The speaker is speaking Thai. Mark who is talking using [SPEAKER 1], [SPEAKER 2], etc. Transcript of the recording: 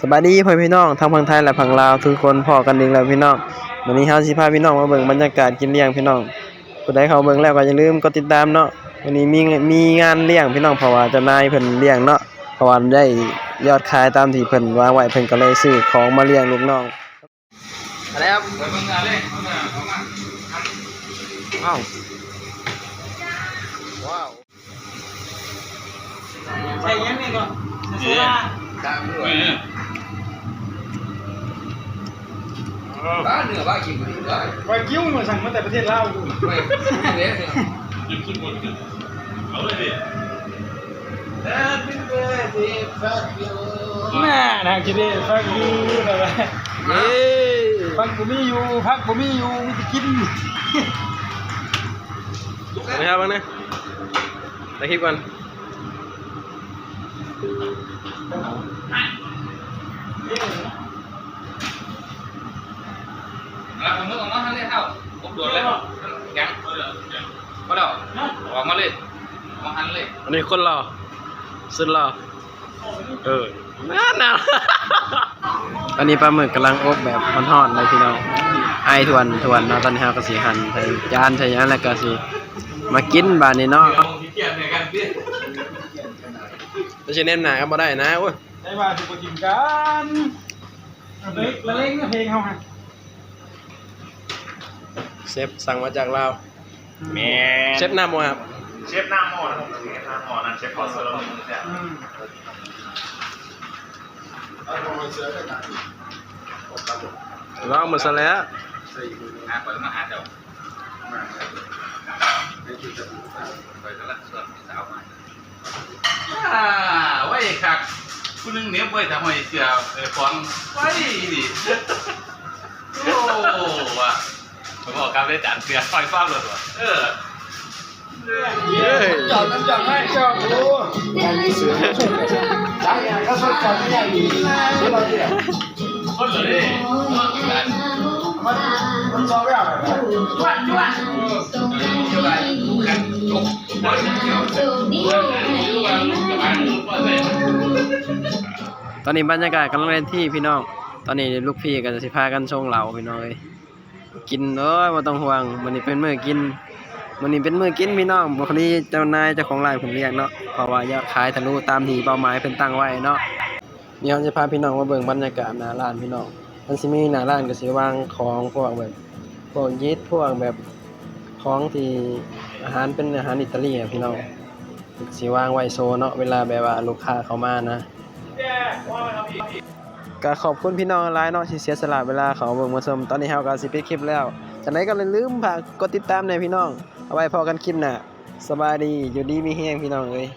[SPEAKER 1] สบายดีพ่อพี่น้องทั้งพังไทยและพังลาวทุกคนพอกันเองแล้วพี่น้องวันนี้เฮาสิพาพี่น้องมาเบิ่งบรรยากาศกินเลี้ยงพี่น้องผู้ใดเข้าเบิ่งแล้วก็อย่าลืมกดติดตามเนาะวันนี้มีมีงานเลี้ยงพี่น้องเพราะว่าเจ้านายเพิ่นเลี้ยงเนาะเพราะว่าได้ยอดขายตามที่เพิ่นวางไว้เพิ่นก็เลยซื้อของมาเลี้ยงลูกน้องอะไรครับ
[SPEAKER 2] เบิ่งงานเลยว้า
[SPEAKER 1] วว้าว
[SPEAKER 3] ใส่ยังไงก่อนโซดา
[SPEAKER 2] ตามด้วย บ้านเหนือบ้านกินบุรีบ้าน
[SPEAKER 3] วากิ้วมาสั่งมาแต่ประเทศลาวอยู่
[SPEAKER 2] ไม่เลี้ยงเนี่ย
[SPEAKER 4] ยิงขึ้นบนขึ้นเอาเลยดิ
[SPEAKER 2] Happy birthday fuck you
[SPEAKER 3] น่านะคิดดิฟังยูนะวะ
[SPEAKER 1] เย้
[SPEAKER 3] ฟังผมมีอยู่พักผมมีอยู่มีจะกิน
[SPEAKER 1] นะครับบ้างนะไปคลิปก่อน
[SPEAKER 2] แล้วผมนึกออกมาทันได้เท่าผมโดนแล้วยัง ก็ได้ออกมาเลยออกมาหันเลย
[SPEAKER 1] อันนี้คนรอสุดรอเออน่าหนาวตอนนี้ปลาหมึกกำลังอบแบบมันทอดเลยพี่น้องไอทวนทวนเนาะตอนนี้เราก็สีหั่นใส่จานใส่หยังแล้วก็สิมากินบานนี้เนาะ
[SPEAKER 2] เกียดเนี่ยกันพี่
[SPEAKER 1] จะใช้เน้นหนาก็บ่ได้นะโอ้ย
[SPEAKER 3] ได้มาถูกกินกันเล็กละเล่งเพลงเขาฮะ
[SPEAKER 1] เชฟสั่งมาจากลาว
[SPEAKER 4] แม
[SPEAKER 1] เชฟหน้ำบ่ครับ
[SPEAKER 4] เชฟหน้าหม้อนะครับเชฟหน้าหม้อนั่นเชฟขอเซอร์ลเนี่ย
[SPEAKER 3] อืม
[SPEAKER 1] ลองหมดซะแล้ว
[SPEAKER 2] อ่าเปิดมาหาเจ้าเปิดแล้วส่วนสาวมาอ่าไว้คักคุณนึงเนี้ยไว้ทำไมเสียเออฟังไว้ดิโอ้ว่ะผมบอกกับได้จานเสียไฟฟ้าเลยว่ะเออ
[SPEAKER 3] จอดน้ำจอดให้จอดโอ้จังอย่างก็สดจอดไม่ได้ดีไม่รอดีอะ
[SPEAKER 2] คนเลยกัน
[SPEAKER 3] มันมันซอไม่เอาเลย
[SPEAKER 2] จวนจวนเดี๋ยวไปกันจบเดียวเดี๋ยว
[SPEAKER 1] ตอนนี้บรรยากาศกำลังเล่นที่พี่น้อง ตอนนี้ลูกพี่ก็จะสิพากันชงเหล้าพี่น้องเอ้ยกินเอ้ยบ่ต้องห่วงมื้อนี้เป็นมื้อกิน มื้อนี้เป็นมือกินพี่น้องบ่คดีเจ้านายเจ้าของร้านเพิ่นเรียกเนาะเพราะว่ายอดขายทะลุตามที่เป้าหมายเพิ่นตั้งไว้เนาะเดี๋ยวจะพาพี่น้องมาเบิ่งบรรยากาศหน้าร้านพี่น้องมันสิมีหน้าร้านก็สิวางของพวกแบบพวกยีสต์พวกแบบของที่อาหารเป็นอาหารอิตาลีอะพี่น้องสิวางไว้โซเนาะเวลาแบบว่าลูกค้าเขามานะ ก็ขอบคุณพี่น้องหลายเนาะที่เสียสละเวลาเขาเบิ่งมาชมตอนนี้เฮาก็สิปิดคลิปแล้วจากนั้นก็อย่าลืมฝากกดติดตามในพี่น้อง เอาไว้พอกันคลิปหน้าสบายดีอยู่ดีมีแฮงพี่น้องเอ้ย